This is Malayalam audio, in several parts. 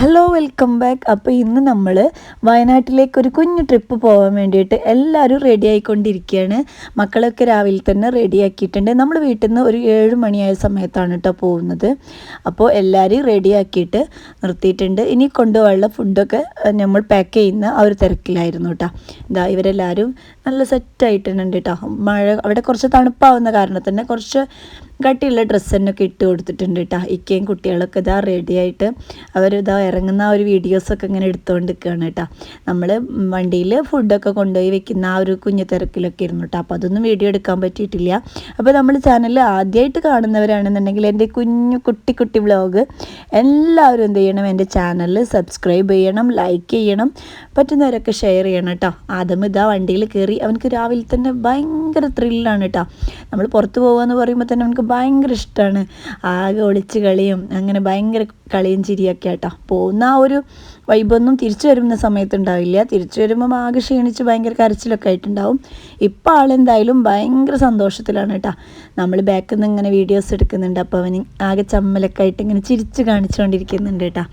ഹലോ വെൽക്കം ബാക്ക് അപ്പോൾ ഇന്ന് നമ്മൾ വയനാട്ടിലേക്ക് ഒരു കുഞ്ഞു ട്രിപ്പ് പോകാൻ വേണ്ടിയിട്ട് എല്ലാവരും റെഡി ആയിക്കൊണ്ടിരിക്കുകയാണ് മക്കളൊക്കെ രാവിലെ തന്നെ റെഡി ആക്കിയിട്ടുണ്ട്. നമ്മൾ വീട്ടിൽ നിന്ന് ഒരു ഏഴ് മണിയായ സമയത്താണ് കേട്ടോ പോകുന്നത്. അപ്പോൾ എല്ലാവരെയും റെഡി ആക്കിയിട്ട് നിർത്തിയിട്ടുണ്ട്. ഇനി കൊണ്ടുപോകാനുള്ള ഫുഡൊക്കെ നമ്മൾ പാക്ക് ചെയ്യുന്ന ആ ഒരു തിരക്കിലായിരുന്നു കേട്ടോ ഇതാ ഇവരെല്ലാവരും നല്ല സെറ്റായിട്ടുണ്ട് കേട്ടോ മഴ അവിടെ കുറച്ച് തണുപ്പാവുന്ന കാരണത്തന്നെ കുറച്ച് കട്ടിയുള്ള ഡ്രസ്സ് തന്നെ ഒക്കെ ഇട്ട് കൊടുത്തിട്ടുണ്ട് കേട്ടോ ഇക്കയും കുട്ടികളൊക്കെ ഇതാ റെഡി ആയിട്ട് അവരിതാ ഇറങ്ങുന്ന ആ ഒരു വീഡിയോസൊക്കെ ഇങ്ങനെ എടുത്തുകൊണ്ട് നിൽക്കുകയാണ് കേട്ടോ നമ്മൾ വണ്ടിയിൽ ഫുഡൊക്കെ കൊണ്ടുപോയി വെക്കുന്ന ആ ഒരു കുഞ്ഞു തിരക്കിലൊക്കെ ഇരുന്നു കേട്ടോ അപ്പോൾ അതൊന്നും വീഡിയോ എടുക്കാൻ പറ്റിയിട്ടില്ല. അപ്പോൾ നമ്മൾ ചാനൽ ആദ്യമായിട്ട് കാണുന്നവരാണെന്നുണ്ടെങ്കിൽ എന്റെ കുഞ്ഞു കുട്ടി കുട്ടി വ്ളോഗ് എല്ലാവരും എന്ത് ചെയ്യണം എന്റെ ചാനൽ സബ്സ്ക്രൈബ് ചെയ്യണം ലൈക്ക് ചെയ്യണം പറ്റുന്നവരൊക്കെ ഷെയർ ചെയ്യണം കേട്ടോ ആദ്യം ഇതാ വണ്ടിയിൽ കയറി അവനക്ക് രാവിലെ തന്നെ ഭയങ്കര ത്രില്ലാണ് കേട്ടോ നമ്മൾ പുറത്ത് പോകുക പറയുമ്പോൾ തന്നെ അവനക്ക് ഭയങ്കര ഇഷ്ടമാണ് ആകെ ഒളിച്ച് കളിയും അങ്ങനെ ഭയങ്കര കളിയും ചിരിയൊക്കെ ആട്ടോ. പോകുന്ന ആ ഒരു വൈബൊന്നും തിരിച്ചു വരുന്ന സമയത്തുണ്ടാവില്ല തിരിച്ചു വരുമ്പം ആകെ ക്ഷീണിച്ച് ഭയങ്കര കരച്ചിലൊക്കെ ആയിട്ടുണ്ടാവും. ഇപ്പം ആളെന്തായാലും ഭയങ്കര സന്തോഷത്തിലാണ് കേട്ടോ നമ്മൾ ബാക്കിൽ നിന്ന് ഇങ്ങനെ വീഡിയോസ് എടുക്കുന്നുണ്ട്. അപ്പോൾ അവന് ആകെ ചമ്മലൊക്കെ ആയിട്ട് ഇങ്ങനെ ചിരിച്ച് കാണിച്ചുകൊണ്ടിരിക്കുന്നുണ്ട് കേട്ടോ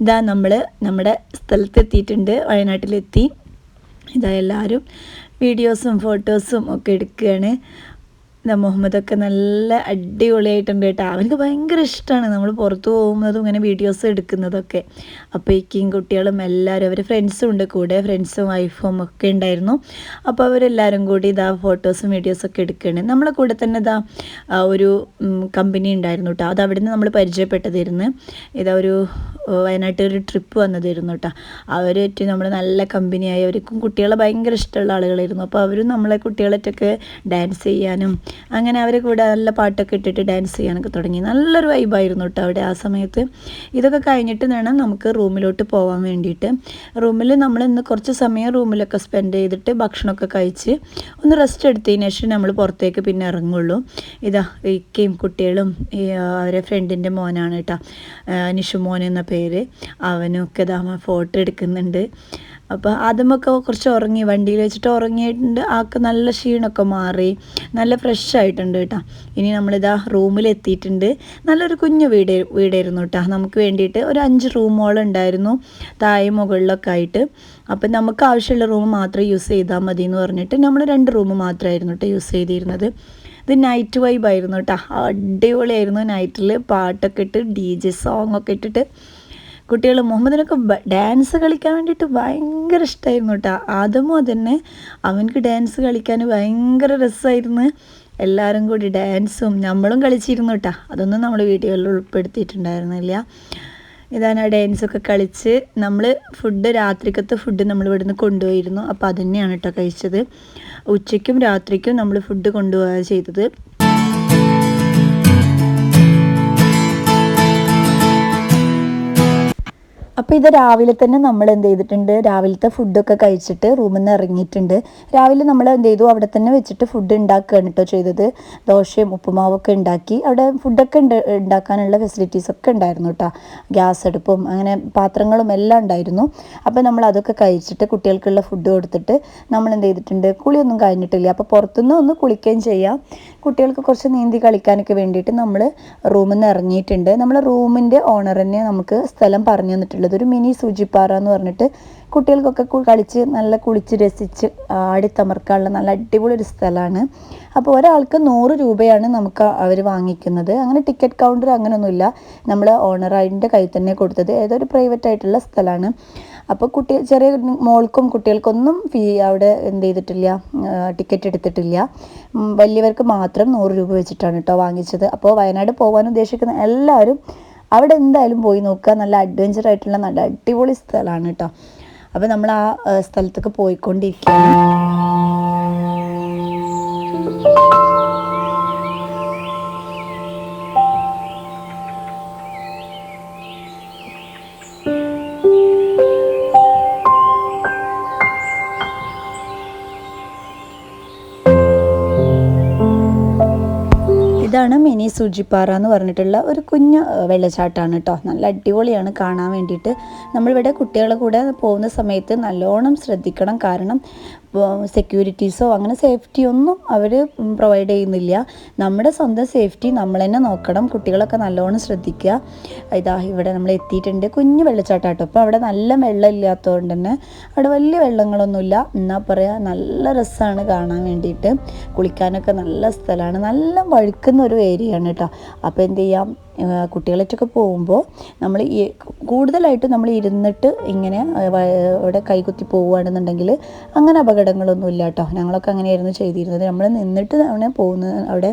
ഇതാ നമ്മൾ നമ്മുടെ സ്ഥലത്തെത്തിയിട്ടുണ്ട്. വയനാട്ടിലെത്തി. ഇതാ എല്ലാവരും വീഡിയോസും ഫോട്ടോസും ഒക്കെ എടുക്കുകയാണ്. മുഹമ്മദൊക്കെ നല്ല അടിപൊളിയായിട്ടുണ്ട് കേട്ടോ. അവനക്ക് ഭയങ്കര ഇഷ്ടമാണ് നമ്മൾ പുറത്ത് പോകുന്നതും ഇങ്ങനെ വീഡിയോസ് എടുക്കുന്നതൊക്കെ. അപ്പോൾ ഇക്കയും കുട്ടികളും എല്ലാവരും അവർ ഫ്രണ്ട്സും ഉണ്ട് കൂടെ ഫ്രണ്ട്സും വൈഫും ഒക്കെ ഉണ്ടായിരുന്നു. അപ്പോൾ അവരെല്ലാവരും കൂടി ഇതാ ഫോട്ടോസും വീഡിയോസും വീഡിയോസൊക്കെ എടുക്കുകയാണ് നമ്മളെ കൂടെ തന്നെ ഇതാ ഒരു കമ്പനി ഉണ്ടായിരുന്നു കേട്ടോ. അത് അവിടെ നമ്മൾ പരിചയപ്പെട്ടതിരുന്ന് ഇതാ ഒരു വയനാട്ടിൽ ഒരു ട്രിപ്പ് വന്നതായിരുന്നു കേട്ടോ. അവരേറ്റ് നമ്മൾ നല്ല കമ്പനിയായി അവർക്കും കുട്ടികളെ ഭയങ്കര ഇഷ്ടമുള്ള ആളുകളായിരുന്നു. അപ്പോൾ അവരും നമ്മളെ കുട്ടികളായിട്ടൊക്കെ ഡാൻസ് ചെയ്യാനും അങ്ങനെ അവരെ കൂടെ നല്ല പാട്ടൊക്കെ ഇട്ടിട്ട് ഡാൻസ് ചെയ്യാനൊക്കെ തുടങ്ങി. നല്ലൊരു വൈബായിരുന്നു കേട്ടോ അവിടെ ആ സമയത്ത്. ഇതൊക്കെ കഴിഞ്ഞിട്ട് വേണം നമുക്ക് റൂമിലോട്ട് പോകാൻ വേണ്ടിയിട്ട്. റൂമിൽ നമ്മൾ ഇന്ന് കുറച്ച് സമയം റൂമിലൊക്കെ സ്പെൻഡ് ചെയ്തിട്ട് ഭക്ഷണമൊക്കെ കഴിച്ച് ഒന്ന് റെസ്റ്റ് എടുത്തതിന് ശേഷം നമ്മൾ പുറത്തേക്ക് പിന്നെ ഇറങ്ങുള്ളൂ. ഇതാ ഇക്കയും കുട്ടികളും അവരെ ഫ്രണ്ടിന്റെ മോനാണ് കേട്ടോ നിഷു മോൻ എന്ന പേര്. അവനൊക്കെ ഇതാ ഫോട്ടോ എടുക്കുന്നുണ്ട്. അപ്പോൾ ആദ്യമൊക്കെ കുറച്ച് ഉറങ്ങി വണ്ടിയിൽ വെച്ചിട്ട് ഉറങ്ങിയിട്ടുണ്ട്. ആൾക്ക് നല്ല ക്ഷീണമൊക്കെ മാറി നല്ല ഫ്രഷ് ആയിട്ടുണ്ട് കേട്ടോ. ഇനി നമ്മളിതാ റൂമിലെത്തിയിട്ടുണ്ട് നല്ലൊരു കുഞ്ഞു വീട് വീടായിരുന്നു കേട്ടോ. നമുക്ക് വേണ്ടിയിട്ട് ഒരു അഞ്ച് റൂമോളം ഉണ്ടായിരുന്നു താഴെ മുകളിലൊക്കെ ആയിട്ട്. അപ്പം നമുക്ക് ആവശ്യമുള്ള റൂം മാത്രം യൂസ് ചെയ്താൽ മതി എന്ന് പറഞ്ഞിട്ട് നമ്മൾ രണ്ട് റൂം മാത്രമായിരുന്നു കേട്ടോ യൂസ് ചെയ്തിരുന്നത്. ഇത് നൈറ്റ് വൈബായിരുന്നു കേട്ടോ. അടിപൊളിയായിരുന്നു. നൈറ്റിൽ പാട്ടൊക്കെ ഇട്ട് ഡി ജെ സോങ്ങൊക്കെ ഇട്ടിട്ട് കുട്ടികൾ മുഹമ്മദിനൊക്കെ ഡാൻസ് കളിക്കാൻ വേണ്ടിയിട്ട് ഭയങ്കര ഇഷ്ടമായിരുന്നു കേട്ടോ ആദ്യമോ തന്നെ അവനക്ക് ഡാൻസ് കളിക്കാൻ ഭയങ്കര രസമായിരുന്നു എല്ലാവരും കൂടി ഡാൻസും നമ്മളും കളിച്ചിരുന്നു കേട്ടോ അതൊന്നും നമ്മൾ വീഡിയോയിൽ ഉൾപ്പെടുത്തിയിട്ടുണ്ടായിരുന്നില്ല. ഇതാണ് ആ ഡാൻസൊക്കെ കളിച്ച് നമ്മൾ ഫുഡ് രാത്രിക്കത്തെ ഫുഡ് നമ്മൾ ഇവിടുന്ന് കൊണ്ടുപോയിരുന്നു. അപ്പോൾ അത് തന്നെയാണ് കേട്ടോ കഴിച്ചത്. ഉച്ചയ്ക്കും രാത്രിക്കും നമ്മൾ ഫുഡ് കൊണ്ടുപോവുക ചെയ്തത്. അപ്പോൾ ഇത് രാവിലെ തന്നെ നമ്മൾ എന്ത് ചെയ്തിട്ടുണ്ട്? രാവിലത്തെ ഫുഡൊക്കെ കഴിച്ചിട്ട് റൂമിൽ നിന്ന് ഇറങ്ങിയിട്ടുണ്ട്. രാവിലെ നമ്മൾ എന്ത് ചെയ്തു? അവിടെ തന്നെ വെച്ചിട്ട് ഫുഡ് ഉണ്ടാക്കുകയാണ് കേട്ടോ ചെയ്തത്. ദോശയും ഉപ്പുമാവൊക്കെ ഉണ്ടാക്കി. അവിടെ ഫുഡൊക്കെ ഉണ്ട് ഉണ്ടാക്കാനുള്ള ഫെസിലിറ്റീസ് ഒക്കെ ഉണ്ടായിരുന്നു കേട്ടോ ഗ്യാസ് അടുപ്പും അങ്ങനെ പാത്രങ്ങളും എല്ലാം ഉണ്ടായിരുന്നു. അപ്പോൾ നമ്മൾ അതൊക്കെ കഴിച്ചിട്ട് കുട്ടികൾക്കുള്ള ഫുഡ് കൊടുത്തിട്ട് നമ്മൾ എന്ത് ചെയ്തിട്ടുണ്ട്? കുളിയൊന്നും കഴിഞ്ഞിട്ടില്ല. അപ്പോൾ പുറത്തുനിന്ന് ഒന്ന് കുളിക്കുകയും ചെയ്യാം. കുട്ടികൾക്ക് കുറച്ച് നീന്തി കളിക്കാനൊക്കെ വേണ്ടിയിട്ട് നമ്മൾ റൂമിൽ നിന്ന് ഇറങ്ങിയിട്ടുണ്ട്. നമ്മൾ റൂമിന്റെ ഓണർ തന്നെ നമുക്ക് സ്ഥലം പറഞ്ഞു തന്നിട്ടുള്ളത് ഒരു മിനി സൂചിപ്പാറ എന്ന് പറഞ്ഞിട്ട് കുട്ടികൾക്കൊക്കെ കളിച്ച് നല്ല കുളിച്ച് രസിച്ച് ആടിത്തമർക്കാനുള്ള നല്ല അടിപൊളി ഒരു സ്ഥലമാണ്. അപ്പോൾ ഒരാൾക്ക് നൂറ് രൂപയാണ് നമുക്ക് അവർ വാങ്ങിക്കുന്നത്. അങ്ങനെ ടിക്കറ്റ് കൗണ്ടർ അങ്ങനെയൊന്നുമില്ല നമ്മൾ ഓണറായിന്റെ കയ്യിൽ തന്നെ കൊടുത്തത്. ഏതൊരു പ്രൈവറ്റ് ആയിട്ടുള്ള സ്ഥലമാണ്. അപ്പോൾ കുട്ടി ചെറിയ മോൾക്കും കുട്ടികൾക്കൊന്നും ഫീ അവിടെ എന്ത് ചെയ്തിട്ടില്ല ടിക്കറ്റ് എടുത്തിട്ടില്ല. വലിയവർക്ക് മാത്രം നൂറ് രൂപ വെച്ചിട്ടാണ് കേട്ടോ വാങ്ങിച്ചത്. അപ്പോൾ വയനാട് പോകാൻ ഉദ്ദേശിക്കുന്ന എല്ലാവരും അവിടെ എന്തായാലും പോയി നോക്കുക. നല്ല അഡ്വഞ്ചർ ആയിട്ടുള്ള നല്ല അടിപൊളി സ്ഥലമാണ് കേട്ടോ. അപ്പോൾ നമ്മൾ ആ സ്ഥലത്തൊക്കെ പോയിക്കൊണ്ടിരിക്കുകയാണ്. ഇതാണ് മിനി സൂചിപ്പാറ എന്ന് പറഞ്ഞിട്ടുള്ള ഒരു കുഞ്ഞു വെള്ളച്ചാട്ടമാണ് കേട്ടോ നല്ല അടിപൊളിയാണ് കാണാൻ വേണ്ടിയിട്ട്. നമ്മളിവിടെ കുട്ടികളെ കൂടെ പോകുന്ന സമയത്ത് നല്ലോണം ശ്രദ്ധിക്കണം. കാരണം സെക്യൂരിറ്റീസോ അങ്ങനെ സേഫ്റ്റി ഒന്നും അവർ പ്രൊവൈഡ് ചെയ്യുന്നില്ല. നമ്മുടെ സ്വന്തം സേഫ്റ്റി നമ്മൾ തന്നെ നോക്കണം. കുട്ടികളൊക്കെ നല്ലോണം ശ്രദ്ധിക്കുക. ഇതാ ഇവിടെ നമ്മൾ എത്തിയിട്ടുണ്ട്. കുഞ്ഞു വെള്ളച്ചാട്ടാട്ടോ. അപ്പോൾ അവിടെ നല്ല വെള്ളം ഇല്ലാത്തതുകൊണ്ട് തന്നെ അവിടെ വലിയ വെള്ളങ്ങളൊന്നുമില്ല. എന്നാൽ പറയാ നല്ല രസമാണ് കാണാൻ വേണ്ടിയിട്ട്. കുളിക്കാനൊക്കെ നല്ല സ്ഥലമാണ്. നല്ല വഴുക്കുന്ന ഒരു ഏരിയയാണ് കേട്ടോ. അപ്പോൾ എന്ത് ചെയ്യാം? ഏഹ് കുട്ടികളായിട്ടൊക്കെ പോകുമ്പോൾ നമ്മൾ ഈ കൂടുതലായിട്ട് നമ്മൾ ഇരുന്നിട്ട് ഇങ്ങനെ ഇവിടെ കൈകുത്തി പോവുകയാണെന്നുണ്ടെങ്കിൽ അങ്ങനെ അപകടങ്ങളൊന്നും ഇല്ല കേട്ടോ ഞങ്ങളൊക്കെ അങ്ങനെയായിരുന്നു ചെയ്തിരുന്നത്. നമ്മൾ നിന്നിട്ട് ആണ് പോകുന്നത് അവിടെ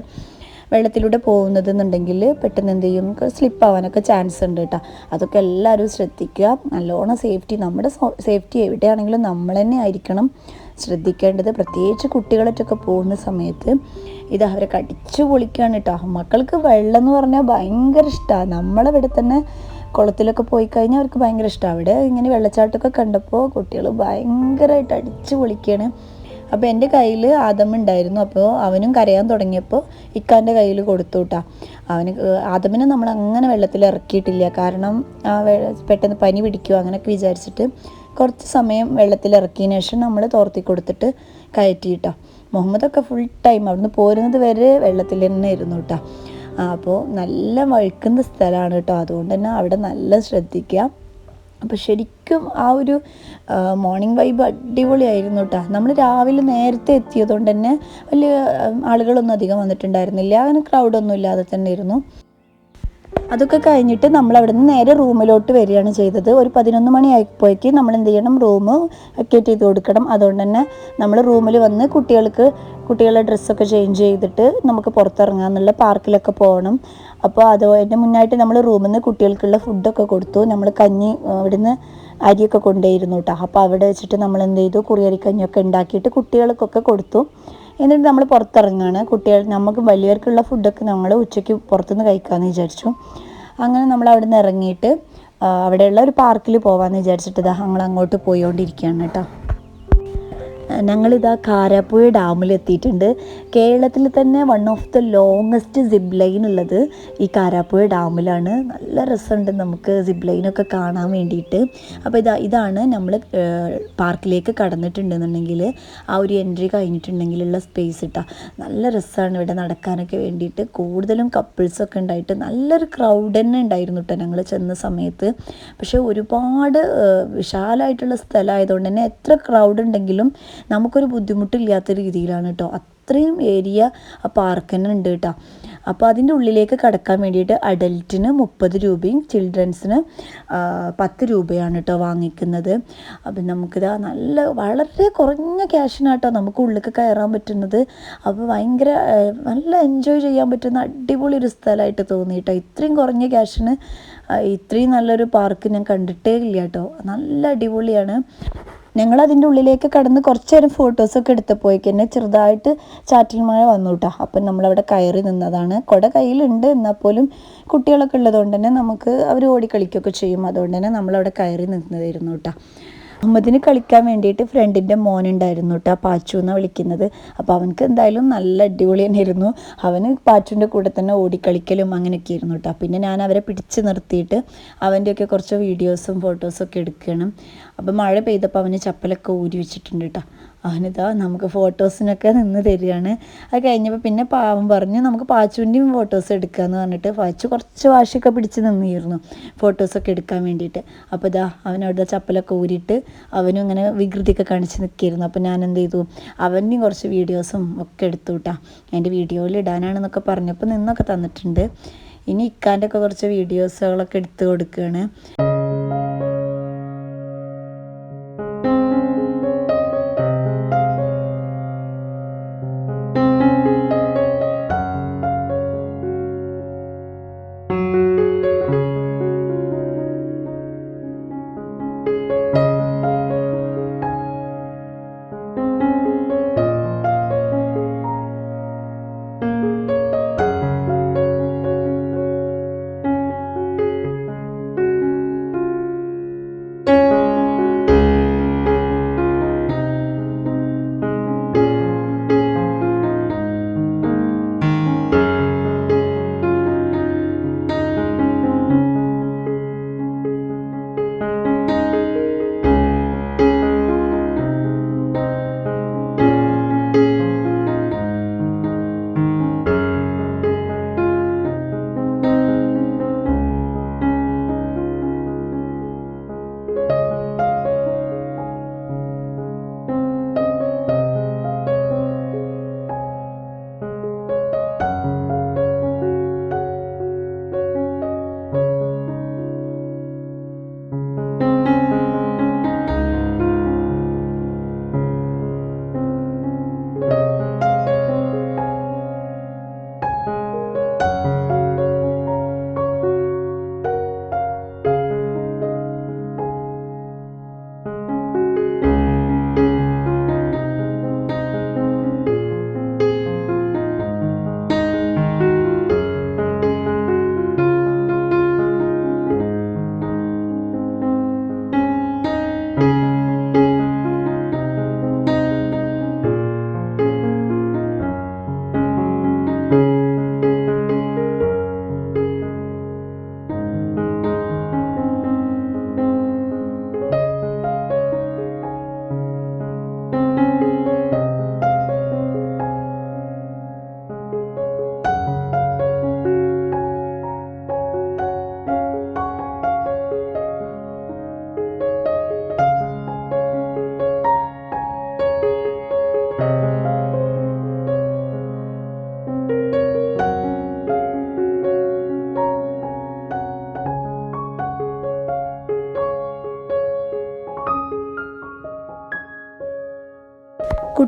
വെള്ളത്തിലൂടെ പോകുന്നത് എന്നുണ്ടെങ്കിൽ പെട്ടെന്ന് എന്ത് ചെയ്യും? സ്ലിപ്പ് ആവാനൊക്കെ ചാൻസ് ഉണ്ട് കേട്ടോ. അതൊക്കെ എല്ലാവരും ശ്രദ്ധിക്കുക. നല്ലോണം സേഫ്റ്റി നമ്മുടെ സേഫ്റ്റി എവിടെയാണെങ്കിലും നമ്മൾ തന്നെ ആയിരിക്കണം. ശ്രദ്ധിക്കേണ്ടത് പ്രത്യേകിച്ച് കുട്ടികളൊക്കെ പോകുന്ന സമയത്ത് ഇത് അവരെ കടിച്ചു പൊളിക്കുകയാണ് കേട്ടോ മക്കൾക്ക് വെള്ളം എന്ന് പറഞ്ഞാൽ ഭയങ്കര ഇഷ്ടമാണ് നമ്മളിവിടെ തന്നെ കുളത്തിലൊക്കെ പോയി കഴിഞ്ഞാൽ അവർക്ക് ഭയങ്കര ഇഷ്ടമാണ് അവിടെ ഇങ്ങനെ വെള്ളച്ചാട്ടമൊക്കെ കണ്ടപ്പോൾ കുട്ടികൾ ഭയങ്കരമായിട്ട് അടിച്ചു പൊളിക്കുകയാണ് അപ്പോൾ എന്റെ കയ്യിൽ ആദമുണ്ടായിരുന്നു അപ്പോൾ അവനും കരയാൻ തുടങ്ങിയപ്പോൾ ഇക്കാന്റെ കയ്യിൽ കൊടുത്തു കേട്ടോ അവന് ആദമിനെ നമ്മൾ അങ്ങനെ വെള്ളത്തിൽ ഇറക്കിയിട്ടില്ല. കാരണം ആ പെട്ടെന്ന് പനി പിടിക്കുക അങ്ങനെയൊക്കെ വിചാരിച്ചിട്ട് കുറച്ച് സമയം വെള്ളത്തിൽ ഇറക്കിയതിന് ശേഷം നമ്മൾ തോർത്തി കൊടുത്തിട്ട് കയറ്റി കേട്ടോ മുഹമ്മദൊക്കെ ഫുൾ ടൈം അവിടുന്ന് പോരുന്നത് വരെ വെള്ളത്തിൽ തന്നെ ഇരുന്നു കേട്ടോ അപ്പോൾ നല്ല വഴുക്കുന്ന സ്ഥലമാണ് കേട്ടോ അതുകൊണ്ട് തന്നെ അവിടെ നല്ല ശ്രദ്ധിക്കുക അപ്പോൾ ശരിക്കും ആ ഒരു മോർണിംഗ് വൈബ് അടിപൊളിയായിരുന്നു കേട്ടോ നമ്മൾ രാവിലെ നേരത്തെ എത്തിയതുകൊണ്ട് തന്നെ വലിയ ആളുകളൊന്നും അധികം വന്നിട്ടുണ്ടായിരുന്നില്ല. അങ്ങനെ ക്രൗഡൊന്നും ഇല്ലാതെ തന്നെ ഇരുന്നു. അതൊക്കെ കഴിഞ്ഞിട്ട് നമ്മൾ അവിടെ നിന്ന് നേരെ റൂമിലോട്ട് വരികയാണ് ചെയ്തത്. ഒരു പതിനൊന്ന് മണി ആയപ്പോഴേക്ക് നമ്മൾ എന്ത് ചെയ്യണം? റൂം വെക്കേറ്റ് ചെയ്ത് കൊടുക്കണം. അതുകൊണ്ട് തന്നെ നമ്മൾ റൂമിൽ വന്ന് കുട്ടികൾക്ക് കുട്ടികളുടെ ഡ്രസ്സൊക്കെ ചേഞ്ച് ചെയ്തിട്ട് നമുക്ക് പുറത്തിറങ്ങാമെന്നുള്ള പാർക്കിലൊക്കെ പോകണം. അപ്പോൾ അത് അതിന്റെ മുന്നായിട്ട് നമ്മൾ റൂമിൽ നിന്ന് കുട്ടികൾക്കുള്ള ഫുഡൊക്കെ കൊടുത്തു. നമ്മൾ കഞ്ഞി ഇവിടുന്ന് അരിയൊക്കെ കൊണ്ടുപോയിരുന്നു കേട്ടോ. അപ്പോൾ അവിടെ വെച്ചിട്ട് നമ്മൾ എന്ത് ചെയ്തു? കുറിയരിക്കഞ്ഞിയൊക്കെ ഉണ്ടാക്കിയിട്ട് കുട്ടികൾക്കൊക്കെ കൊടുത്തു. എന്നിട്ട് നമ്മൾ പുറത്തിറങ്ങുകയാണ് കുട്ടികൾ നമുക്ക് വലിയവർക്കുള്ള ഫുഡൊക്കെ നമ്മൾ ഉച്ചയ്ക്ക് പുറത്തുനിന്ന് കഴിക്കാമെന്ന് വിചാരിച്ചു. അങ്ങനെ നമ്മൾ അവിടെ നിന്ന് ഇറങ്ങിയിട്ട് അവിടെയുള്ള ഒരു പാർക്കിൽ പോകാമെന്ന് വിചാരിച്ചിട്ട് ഞങ്ങൾ അങ്ങോട്ട് പോയിക്കൊണ്ടിരിക്കുകയാണ് കേട്ടോ. ഞങ്ങളിതാ കാരാപ്പുഴ ഡാമിൽ എത്തിയിട്ടുണ്ട്. കേരളത്തിൽ തന്നെ one of the longest zip line ഉള്ളത് ഈ കാരാപ്പുഴ ഡാമിലാണ്. നല്ല രസമുണ്ട് നമുക്ക് സിബ് ലൈനൊക്കെ കാണാൻ വേണ്ടിയിട്ട്. അപ്പോൾ ഇതാ ഇതാണ് നമ്മൾ പാർക്കിലേക്ക് കടന്നിട്ടുണ്ടെന്നുണ്ടെങ്കിൽ ആ ഒരു എൻട്രി കഴിഞ്ഞിട്ടുണ്ടെങ്കിലുള്ള സ്പേസ് ഇട്ടാ നല്ല രസമാണ് ഇവിടെ നടക്കാനൊക്കെ വേണ്ടിയിട്ട്. കൂടുതലും കപ്പിൾസൊക്കെ ഉണ്ടായിട്ട് നല്ലൊരു ക്രൗഡ് തന്നെ ഉണ്ടായിരുന്നു കേട്ടോ ഞങ്ങൾ ചെന്ന സമയത്ത്. പക്ഷേ ഒരുപാട് വിശാലമായിട്ടുള്ള സ്ഥലമായതുകൊണ്ട് തന്നെ എത്ര ക്രൗഡ് ഉണ്ടെങ്കിലും നമുക്കൊരു ബുദ്ധിമുട്ടില്ലാത്ത രീതിയിലാണ് കേട്ടോ. അത്രയും ഏരിയ ആ പാർക്ക് തന്നെ ഉണ്ട് കേട്ടോ. അപ്പോൾ അതിന്റെ ഉള്ളിലേക്ക് കടക്കാൻ വേണ്ടിയിട്ട് അഡൽറ്റിന് മുപ്പത് രൂപയും ചിൽഡ്രൻസിന് പത്ത് രൂപയാണ് കേട്ടോ വാങ്ങിക്കുന്നത്. അപ്പം നമുക്കിതാ നല്ല വളരെ കുറഞ്ഞ ക്യാഷിനാട്ടോ നമുക്ക് ഉള്ളിലേക്ക് കയറാൻ പറ്റുന്നത്. അപ്പോൾ ഭയങ്കര നല്ല എൻജോയ് ചെയ്യാൻ പറ്റുന്ന അടിപൊളി ഒരു സ്ഥലമായിട്ട് തോന്നി കേട്ടോ. ഇത്രയും കുറഞ്ഞ ക്യാഷിന് ഇത്രയും നല്ലൊരു പാർക്ക് ഞാൻ കണ്ടിട്ടേ ഇല്ല കേട്ടോ. നല്ല അടിപൊളിയാണ്. ഞങ്ങൾ അതിന്റെ ഉള്ളിലേക്ക് കടന്ന് കുറച്ച് നേരം ഫോട്ടോസൊക്കെ എടുത്തപ്പോഴേക്ക് തന്നെ ചെറുതായിട്ട് ചാറ്റൽ മഴ വന്നു കേട്ടോ അപ്പം നമ്മളവിടെ കയറി നിന്നതാണ്. കുട കയ്യിലുണ്ട്. എന്നാൽ പോലും കുട്ടികളൊക്കെ ഉള്ളതുകൊണ്ട് തന്നെ നമുക്ക് അവർ ഓടിക്കളിക്കുകയൊക്കെ ചെയ്യും. അതുകൊണ്ട് തന്നെ നമ്മളവിടെ കയറി നിന്നതായിരുന്നു കേട്ടോ മുഹമ്മദിന് കളിക്കാൻ വേണ്ടിയിട്ട് ഫ്രണ്ടിന്റെ മോനുണ്ടായിരുന്നു കേട്ടോ പാച്ചു എന്നാണ് വിളിക്കുന്നത്. അപ്പോൾ അവനക്ക് എന്തായാലും നല്ല അടിപൊളി തന്നെയായിരുന്നു അവന് പാച്ചുവിന്റെ കൂടെ തന്നെ ഓടിക്കളിക്കലും അങ്ങനെയൊക്കെ ആയിരുന്നു കേട്ടോ പിന്നെ ഞാൻ അവരെ പിടിച്ച് നിർത്തിയിട്ട് അവന്റെയൊക്കെ കുറച്ച് വീഡിയോസും ഫോട്ടോസും ഒക്കെ എടുക്കണം. അപ്പോൾ മഴ പെയ്തപ്പോൾ അവന് ചപ്പലൊക്കെ ഊരി വെച്ചിട്ടുണ്ട് കേട്ടോ അവനിതാ നമുക്ക് ഫോട്ടോസിനൊക്കെ നിന്ന് തരികയാണ്. അത് കഴിഞ്ഞപ്പോൾ പിന്നെ പാവം പറഞ്ഞു നമുക്ക് പാച്ചുവിന്റെയും ഫോട്ടോസ് എടുക്കാമെന്ന് പറഞ്ഞിട്ട് പാച്ചു കുറച്ച് വാശിയൊക്കെ പിടിച്ച് നിന്നിരുന്നു ഫോട്ടോസൊക്കെ എടുക്കാൻ വേണ്ടിയിട്ട്. അപ്പോൾ ഇതാ അവനവിടെ ചപ്പലൊക്കെ ഊരിയിട്ട് അവനും ഇങ്ങനെ വികൃതിയൊക്കെ കാണിച്ച് നിൽക്കിയിരുന്നു. അപ്പോൾ ഞാൻ എന്ത് ചെയ്തു? അവന്റെയും കുറച്ച് വീഡിയോസും ഒക്കെ എടുത്തു കേട്ടാ എന്റെ വീഡിയോയിൽ ഇടാനാണെന്നൊക്കെ പറഞ്ഞപ്പോൾ നിന്നൊക്കെ തന്നിട്ടുണ്ട്. ഇനി ഇക്കാന്റെ ഒക്കെ കുറച്ച് വീഡിയോസുകളൊക്കെ എടുത്ത് കൊടുക്കുകയാണ്.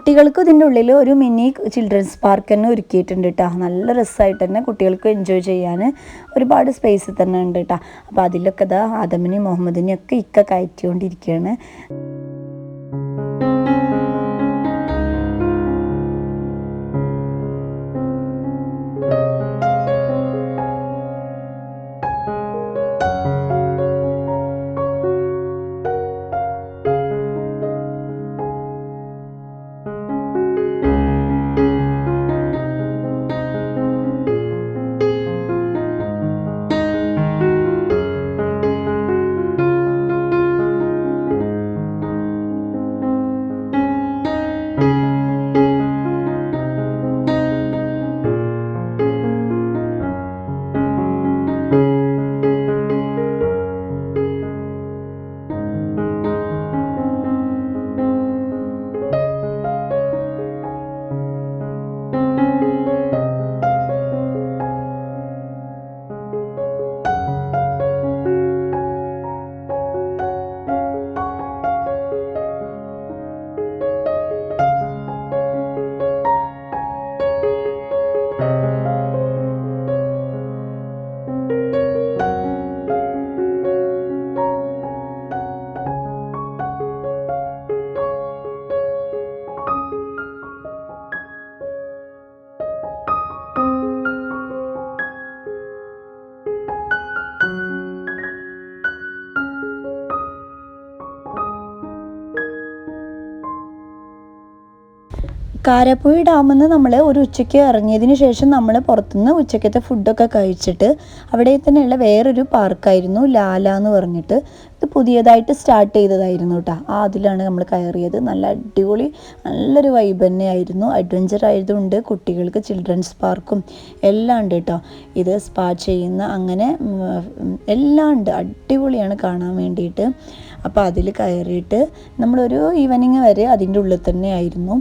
കുട്ടികൾക്ക് ഇതിന്റെ ഉള്ളിൽ ഒരു മിനി ചിൽഡ്രൻസ് പാർക്ക് തന്നെ ഒരുക്കിയിട്ടുണ്ട് കേട്ടോ നല്ല രസമായിട്ട് തന്നെ കുട്ടികൾക്ക് എൻജോയ് ചെയ്യാൻ ഒരുപാട് സ്പേസ് തന്നെ ഉണ്ട് കേട്ടോ അപ്പോൾ അതിലൊക്കെ ഇതാ ആദമിനെയും മുഹമ്മദിനെയും ഒക്കെ ഇക്ക കയറ്റിക്കൊണ്ടിരിക്കുകയാണ്. കാരാപ്പുഴ ഡാമിൽ നിന്ന് നമ്മൾ ഒരു ഉച്ചയ്ക്ക് ഇറങ്ങിയതിന് ശേഷം നമ്മൾ പുറത്തുനിന്ന് ഉച്ചക്കത്തെ ഫുഡൊക്കെ കഴിച്ചിട്ട് അവിടെ തന്നെയുള്ള വേറൊരു പാർക്കായിരുന്നു ലാല എന്ന് പറഞ്ഞിട്ട്. ഇത് പുതിയതായിട്ട് സ്റ്റാർട്ട് ചെയ്തതായിരുന്നു കേട്ടോ ആ അതിലാണ് നമ്മൾ കയറിയത്. നല്ല അടിപൊളി നല്ലൊരു വൈബ് തന്നെയായിരുന്നു അഡ്വഞ്ചർ ആയതുകൊണ്ട് കുട്ടികൾക്ക് ചിൽഡ്രൻസ് പാർക്കും എല്ലാം ഉണ്ട് കേട്ടോ ഇത് സ്പാ ചെയ്യുന്ന അങ്ങനെ എല്ലാം ഉണ്ട്. അടിപൊളിയാണ് കാണാൻ വേണ്ടിയിട്ട്. അപ്പോൾ അതിൽ കയറിയിട്ട് നമ്മളൊരു ഈവനിങ് വരെ അതിന്റെ ഉള്ളിൽ തന്നെ ആയിരുന്നു.